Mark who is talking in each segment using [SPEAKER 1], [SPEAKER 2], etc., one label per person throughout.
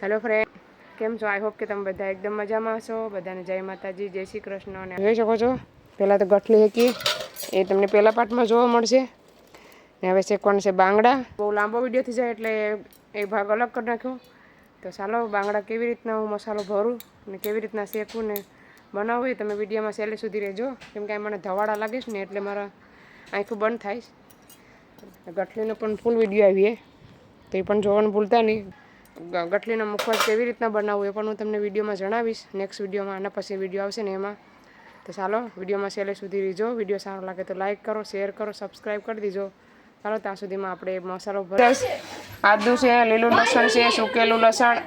[SPEAKER 1] Hello friend કેમ છો? I hope કે તમે બધા એકદમ મજામાં હશો. બધાને જય માતાજી, જય શ્રી કૃષ્ણ. અને જોઈ શકો છો, પહેલાં તો ગઠલી હેકી એ તમને પહેલા પાર્ટમાં જોવા મળશે. ને હવે શેકવાનું છે? બાંગડા. બહુ લાંબો વીડિયો થઈ જાય એટલે એ ભાગ અલગ કરી નાખ્યો. તો ચાલો, બાંગડા કેવી રીતના હું મસાલો ભરું અને કેવી રીતના શેકું ને બનાવવું એ તમે વિડીયોમાં છેલ્લે સુધી રહેજો. કેમ કે મને ધવાડા લાગે છે ને એટલે મારા આંખું બંધ થાય ગઠલીનો પણ ફૂલ વીડિયો આવીએ તો એ પણ જોવાનું ભૂલતા નહીં. ગઠલીનો મુખવાસ કેવી રીતના બનાવવું એ પણ હું તમને વિડીયોમાં જણાવીશ. નેક્સ્ટ વિડીયોમાં આના પછી વીડિયો આવશે ને એમાં. તો ચાલો, વિડીયોમાં છેલ્લે સુધી રીજો વીડિયો સારો લાગે તો લાઇક કરો શેર કરો સબસ્ક્રાઈબ કરી દીજો. ચાલો, ત્યાં સુધીમાં આપણે મસાલો ભરસ આદુ છે, લીલું લસણ છે, સૂકેલું લસણ,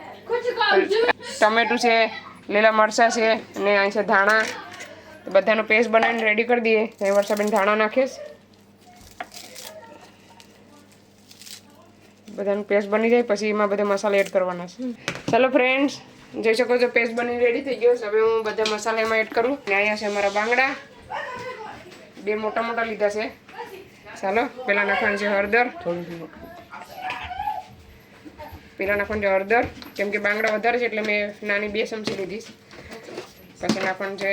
[SPEAKER 1] ટમેટું છે, લીલા મરચાં છે અને અહીં છે ધાણા. બધાનો પેસ્ટ બનાવીને રેડી કરી દઈએ. અહીં વર્ષાબેન ધાણા નાખીશ બધાનું પેસ્ટ બની જાય પછી એમાં બધા મસાલા એડ કરવાના છે. ચાલો ફ્રેન્ડ્સ જોઈ શકો છો પેસ્ટ બની રેડી થઈ ગયો છે. હવે હું બધા મસાલા એમાં એડ કરું. ને અહીંયા છે મારા બાંગડા. બે મોટા મોટા લીધા છે. ચાલો પેલા નાખવાનું છે હળદર. પેલા નાખવાનું છે હળદર. કેમ કે બાંગડા વધારે છે એટલે મેં નાની બે ચમચી લીધી પછી નાખવાનું છે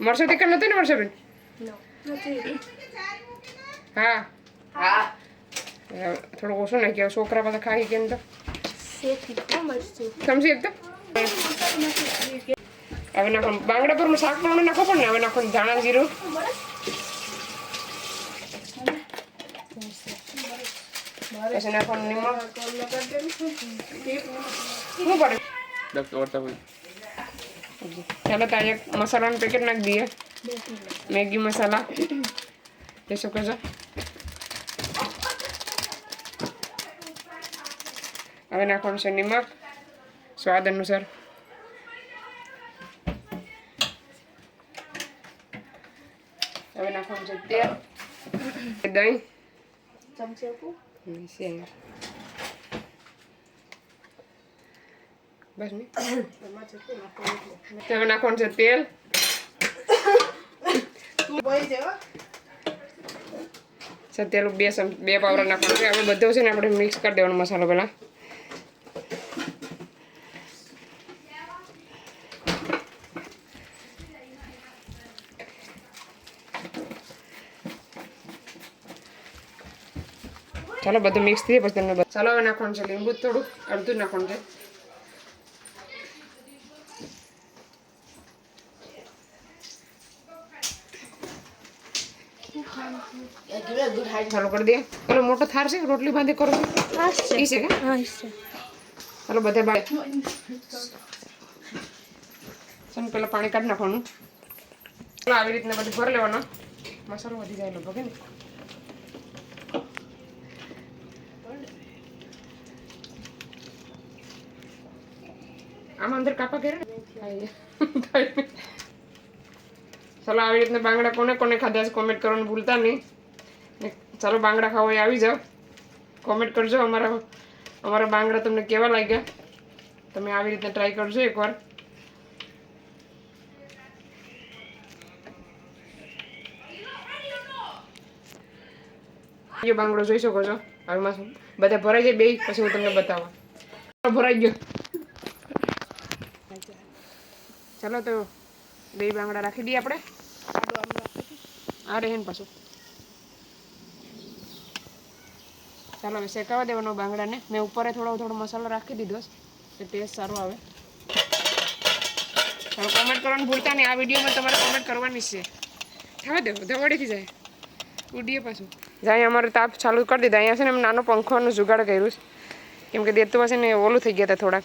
[SPEAKER 1] મરસો તીખા નતું ને મરચાબેન? હા.
[SPEAKER 2] હા.
[SPEAKER 1] થોડું ઓછું નાખ્યું છોકરા બધા ખાઈ કેમ તો. સમજી એકદમ? હવે નાખો બાંગડા પર શાક પણ નાખો પણ ને હવે નાખો ધાણા જીરું. પછી નાખવાનું નિમક શું પડે? ચાલો તો આજે મસાલાનું પેકેટ નાખી દઈએ. મેગી મસાલા. એ શું કહો છો હવે નાખવાનું છે નિમક સ્વાદ અનુસાર હવે નાખવાનું છે તેલ દહીં
[SPEAKER 2] ચમચી આપું
[SPEAKER 1] હમ, છે. બસ ને
[SPEAKER 2] એમાં જેટલું નાખવાનું એટલું.
[SPEAKER 1] હવે નાખવાનું છે તેલ
[SPEAKER 2] તું બોલી દેવા
[SPEAKER 1] છે તેલ બે ચમ બે પાવડા નાખવાનું છે હવે બધું છે ને આપણે મિક્સ કરી દેવાનો મસાલો પહેલાં ચાલો બધું મિક્સ થઈ પછી તમને ચાલો હવે નાખવાનું છે લીંબુ થોડું અડધું નાખવાનું છે. ચાલો કરી દઈએ. પેલો મોટો થાર છે રોટલી બાંધી કરો ઈ છે કે? ચાલો બધે બાય. ચાલો પેલા પાણી કાઢી નાખવાનું. આવી રીતના બધું ભરી લેવાનો. મસાલો વધી જાય લગભગ ને? આમાં અંદર કાપા કરે ચાલો, આવી રીતના બાંગડા કોને કોને ખાધા છે કોમેન્ટ કરવાનું ભૂલતા નહીં. ચાલો, બાંગડા ખાવા આવી જાઓ. કોમેન્ટ કરજો, અમારા અમારા બાંગડા તમને કેવા લાગ્યા? તમે આવી રીતે ટ્રાય કરજો એકવાર. બીજો બાંગડો જોઈ શકો છો, હાલમાં શું. બધા ભરાઈ જાય બે પછી હું તમને બતાવવા ભરાઈ ગયો. ચાલો તો બે બાંગડા રાખી દઈએ આપણે. આ રહે ને પાછું. ચાલો, હવે શેકાવા દેવાનો બાંગડાને મેં ઉપર થોડો થોડો મસાલો રાખી દીધો છે. ટેસ્ટ સારો આવે. ચાલો કોમેન્ટ કરવાનું ભૂલતા નહીં. આ વિડીયોમાં તમારે કોમેન્ટ કરવાની જ છે. થવા દો ધવાડીથી જાય. ઉડીએ પાછું. જાય અમારે તાપ ચાલુ કરી દીધા. અહીંયા છે ને એમ નાનો પંખોનું જુગાડ કર્યું છે. કેમ કે દેતું હશે ને ઓલું થઈ ગયા હતા થોડાક.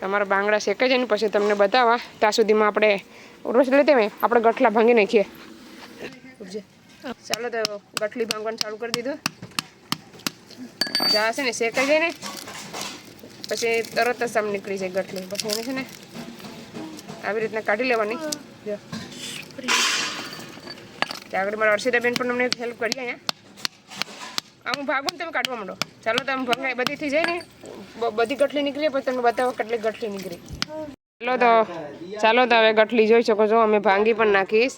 [SPEAKER 1] તમારા બાંગડા શેકાઈ જાય ને પછી તમને બતાવવા. ત્યાં સુધીમાં આપણે ઉર્વશ લેતે મેં આપણે ગઠલા ભાંગી નાખીએ. ચાલો તો ગઠલી ભાંગવાનું ચાલુ કરી દીધું. જા છે ને શેકાઈ જાય ને, પછી તરત જ સામે નીકળી જાય ગઠલી પછી એને છે ને આવી રીતના કાઢી લેવાની. જો આગળ મારા અર્ષિતાબેન પણ અમને હેલ્પ કરી અહીંયા. આ હું ભાગું ને તમે કાઢવા માંડો. ચાલો તમે ભંગાઈ બધી થઈ જાય ને. બધી ગઠલી નીકળી પછી તમને બતાવો કેટલી ગઠલી નીકળી. ચાલો તો ચાલો તો હવે ગઠલી જોઈ શકો છો, અમે ભાંગી પણ નાખીશ.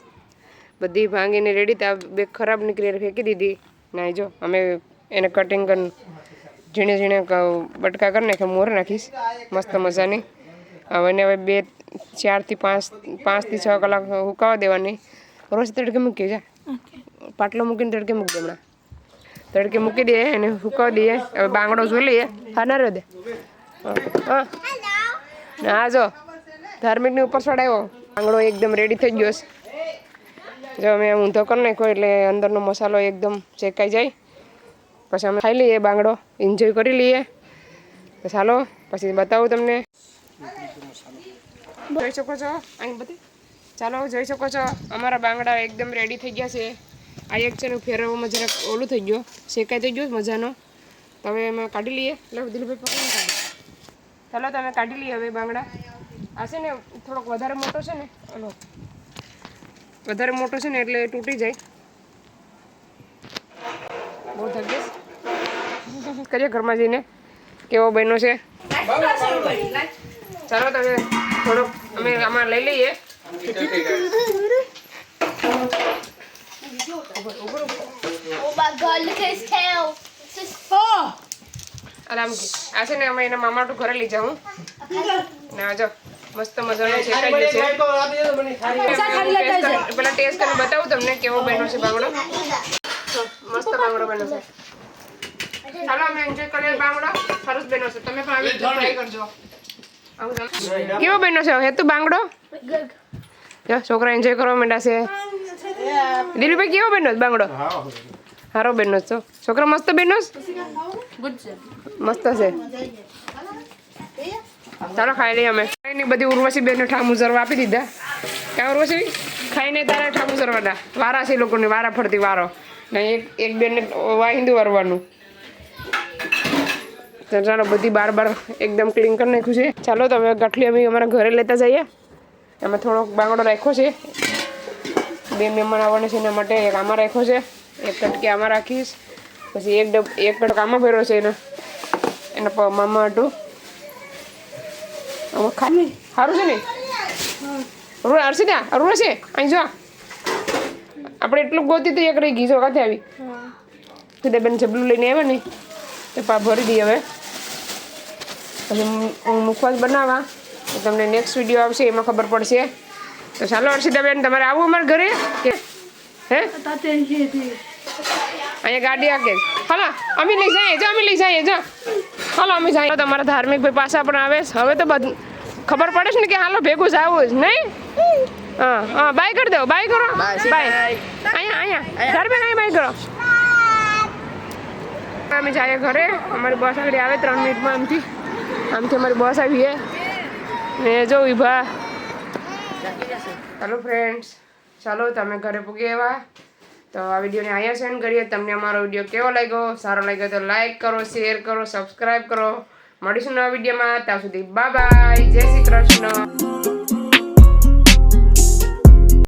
[SPEAKER 1] બધી ભાંગીને રેડી ત્યાં બે ખરાબ નીકળી ફેંકી દીધી. ના જો, અમે એને કટિંગ કરી ઝીણે ઝીણે બટકા કરી નાખે મોર નાખીશ. મસ્ત મજાની. હવે એને હવે બે, ચારથી પાંચ, પાંચથી છ કલાક હુકાવા દેવાની. રોજ તડકે મૂકી જા. પાટલો મૂકીને તડકે મૂકી હમણાં. તડકે મૂકી દઈએ એને હુકાવી દઈએ. હવે બાંગડો જોઈ લઈએ. હા, ના રહે દે. હા. જો. ધાર્મિકની ઉપર ચડાવ્યો બાંગડો એકદમ રેડી થઈ ગયો છે. જો મેં ઊંધો કરી નાખ્યો એટલે અંદરનો મસાલો એકદમ શેકાઈ જાય. પછી અમે ખાઈ લઈએ બાંગડો. એન્જોય કરી લઈએ. ચાલો, પછી બતાવું તમને. જોઈ શકો છો. અહીં બધી. ચાલો જોઈ શકો છો અમારા બાંગડા એકદમ રેડી થઈ ગયા છે. આ એક છે ને ફેરવવામાં જરાક ઓલું થઈ ગયો શેકાઈ થઈ ગયો મજાનો. તો હવે અમે કાઢી લઈએ. એટલે દિલભાઈ પકડીને કાઢી. ચાલો તમે કાઢી લઈએ હવે બાંગડા. આ છે ને થોડોક વધારે મોટો છે ને ઓલો વધારે મોટો છે ને એટલે તૂટી જાય. બહુ ગયો. કરીએ ઘરમાં જઈને કેવો બન્યો છે? ચાલો તમે થોડોક અમે આમાં લઈ લઈએ.
[SPEAKER 3] Oh my god, look at his tail. It's just
[SPEAKER 1] આરામ આ છે ને અમે એના મામાટું ઘરે લઈ જાઉં. ને જો મસ્ત મજાનો છે. પેલા ટેસ્ટ કરીને બતાવું તમને કેવો બન્યો છે. બાંગડો મસ્ત બાંગડો બન્યો છે. ચાલો અમે એન્જોય કરીએ બાંગડો સરસ બન્યો છે? તમે પણ આવી ટ્રાય કરજો કેવો બન્યો છે? હેતુ બાંગડો? જો છોકરા એન્જોય કરવા માંડ્યા છે. દિલીપભાઈ કેવો બન્યો બાંગડો? સારો બેનનો છો છોકરા મસ્ત બન્યો મસ્ત છે. ચાલો, ખાઈ લઈએ અમે. ખાઈને બધી ઉર્વશી બેનને ઠામુ જરવા આપી દીધા. ક્યાં ઉર્વશી? ખાઈને તારે ઠામુ જરવાના વારા છે લોકોને, વારા ફરતી વારો. ને એક એક બેનને વાહિંદુ વારવાનું. ચાલો, બધી બાર બાર એકદમ ક્લીન કરી નાખ્યું છે. ચાલો, તો હવે ગઠલી અમે અમારા ઘરે લેતા જઈએ. અમે થોડોક બાંગડો રાખ્યો છે. બે મહેમાન આવવાના છે એના માટે એક આમાં રાખ્યો છે. એક કટકી આમાં રાખીશ. પછી એક ડબ એક કટક આમાં ભર્યો છે એનો. એના મામા હતું આમાં ખાલી સારું છે ને? રૂ અર્ષિતા અરુણ છે? અહીં જો આપણે એટલું ગોતી તો એક રહી ગઈ, જો કાંથી આવી. સીધા બેન, જબલું લઈને આવ્યા ને? તે પા ભરી દઈએ હવે. પછી હું- મુખવાસ બનાવવા. તમને નેક્સ્ટ વીડિયો આવશે એમાં ખબર પડશે. તો ચાલો હર્ષિતાબેન તમારે આવું અમારા ઘરે? કે હે? અહીંયા ગાડી આકે હાલો અમે લઈ જઈએ જો અમે લઈ જઈએ જો. હાલો અમે જઈએ. તમારા ધાર્મિક ભાઈ પાસા પણ આવે છે. હવે તો બધું ખબર પડે છે ને કે હાલો ભેગું જવું જ નહીં? હા હા બાય કરી દો બાય કરો. બાય અહીંયા અહીંયા. ધાર્મિક અહીંયા બાય કરો. અમે જઈએ ઘરે. અમારી બસ આગળ આવે ત્રણ મિનિટમાં આમથી. આમથી અમારી બસ આવી છે ને જો વિભા. હેલો ફ્રેન્ડ્સ ચાલો તમે ઘરે પૂગી એવા તો આ વિડીયોને અહીંયા સેન્ડ કરીએ. તમને અમારો વીડિયો કેવો લાગ્યો? સારો લાગ્યો તો લાઈક કરો શેર કરો સબસ્ક્રાઈબ કરો. મળીશું નવા વિડીયોમાં. ત્યાં સુધી બાય બાય જય શ્રી કૃષ્ણ.